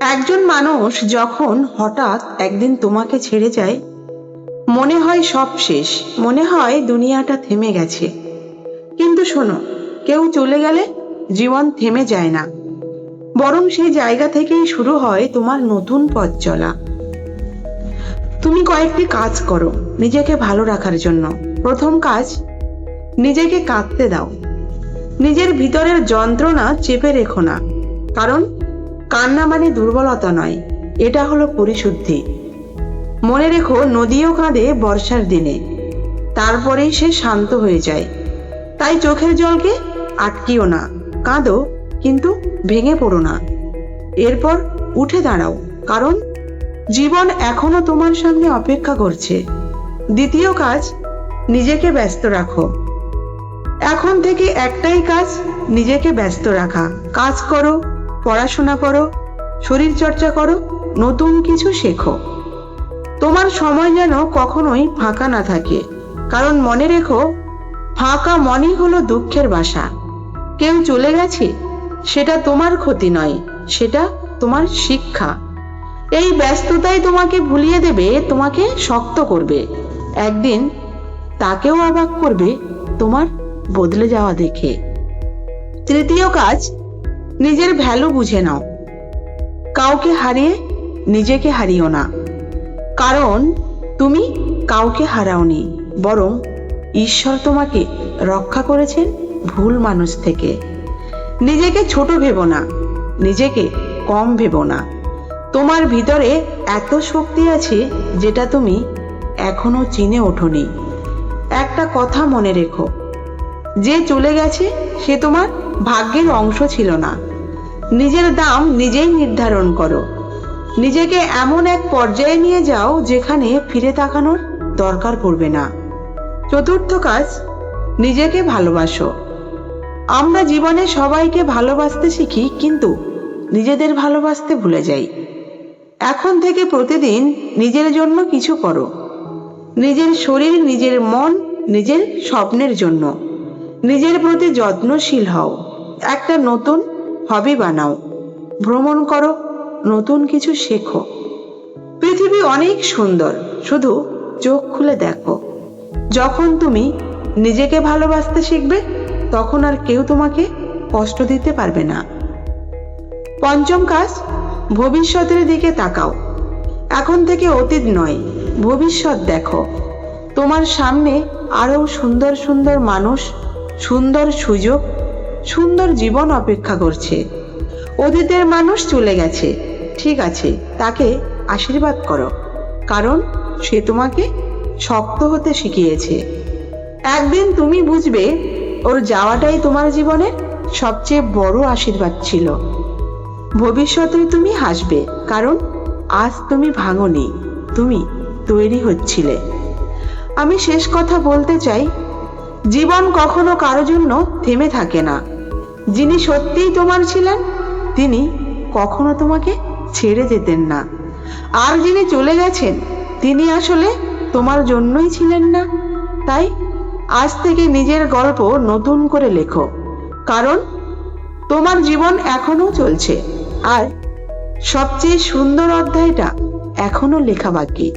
একজন মানুষ যখন হঠাৎ একদিন তোমাকে ছেড়ে যায়, মনে হয় সব শেষ। মনে হয় দুনিয়াটা থেমে গেছে। কিন্তু শোনো, কেউ চলে গেলে জীবন থেমে যায় না। বরং সেই জায়গা থেকেই শুরু হয় তোমার নতুন পথ চলা। তুমি কয়েকটি কাজ করো নিজেকে ভালো রাখার জন্য। প্রথম কাজ, নিজেকে কাঁদতে দাও। নিজের ভিতরের যন্ত্রণা চেপে রেখো না। কারণ কান্না মানে দুর্বলতা নয়, এটা হলো পরিশুদ্ধি। মনে রেখো, নদীও কাঁদে বর্ষার দিনে। তারপরেই সে শান্ত হয়ে যায়। তাই চোখের জলকে আটকিও না। কাঁদো, কিন্তু ভেঙে পড়ো না। এরপর উঠে দাঁড়াও, কারণ জীবন এখনও তোমার সামনে অপেক্ষা করছে। দ্বিতীয় কাজ, নিজেকে ব্যস্ত রাখো। এখন থেকে একটাই কাজ, নিজেকে ব্যস্ত রাখা। কাজ করো পড়াশোনা করো শরীর চর্চা করো, নতুন কিছু শেখো। তোমার সময় যেন কখনোই ফাঁকা না থাকে, কারণ মনে রেখো, ফাঁকা মনই হলো দুঃখের বাসা। কেউ চলে গেছে, সেটা তোমার ক্ষতি নয়, সেটা তোমার শিক্ষা। এই ব্যস্ততাই তোমাকে ভুলিয়ে দেবে, তোমাকে শক্ত করবে। একদিন তাকেও অবাক করবে, তোমার বদলে যাওয়া দেখে। তৃতীয় কাজ নিজের ভ্যালু বুঝে নাও। কাউকে হারিয়ে নিজেকে হারিও না। কারণ তুমি কাউকে হারাওনি, বরং ঈশ্বর তোমাকে রক্ষা করেছেন ভুল মানুষ থেকে। নিজেকে ছোট ভেবো না, নিজেকে কম ভেবো না। তোমার ভিতরে এত শক্তি আছে যেটা তুমি এখনও চিনে ওঠনি। একটা কথা মনে রেখো, যে চলে গেছে সে তোমার ভাগ্যের অংশ ছিল না। নিজের দাম নিজেই নির্ধারণ করো। নিজেকে এমন এক পর্যায়ে নিয়ে যাও যেখানে ফিরে তাকানোর দরকার পড়বে না। চতুর্থ কাজ, নিজেকে ভালোবাসো। আমরা জীবনে সবাইকে ভালোবাসতে শিখি, কিন্তু নিজেদের ভালোবাসতে ভুলে যাই। এখন থেকে প্রতিদিন নিজের জন্য কিছু করো। নিজের শরীর, নিজের মন, নিজের স্বপ্নের জন্য। নিজের প্রতি যত্নশীল হও। একটা নতুন হবি বানাও। ভ্রমণ করো, নতুন কিছু শেখো। পৃথিবী অনেক সুন্দর, শুধু চোখ খুলে দেখো। যখন তুমি নিজেকে ভালোবাসতে শিখবে, তখন আর কেউ তোমাকে কষ্ট দিতে পারবে না। পঞ্চম কাজ, ভবিষ্যতের দিকে তাকাও। এখন থেকে অতীত নয়, ভবিষ্যৎ দেখো। তোমার সামনে আরও সুন্দর সুন্দর মানুষ, সুন্দর সুযোগ সুন্দর জীবন অপেক্ষা করছে। অতীতের মানুষ চলে গেছে। ঠিক আছে, তাকে আশীর্বাদ করো। কারণ সে তোমাকে শক্ত হতে শিখিয়েছে। একদিন তুমি বুঝবে, ওর যাওয়াটাই তোমার জীবনের সবচেয়ে বড় আশীর্বাদ ছিল। ভবিষ্যতে তুমি হাসবে, কারণ আজ তুমি ভাঙনি, তুমি তৈরি হচ্ছিলে। আমি শেষ কথা বলতে চাই, জীবন কখনো কারও জন্য থেমে থাকে না। যিনি সত্যিই তোমার ছিলেন, তিনি কখনো তোমাকে ছেড়ে যেতেন না। আর যিনি চলে গেছেন, তিনি আসলে তোমার জন্যই ছিলেন না। তাই আজ থেকে নিজের গল্প নতুন করে লেখো, কারণ তোমার জীবন এখনও চলছে। আর সবচেয়ে সুন্দর অধ্যায়টা এখনও লেখা বাকি।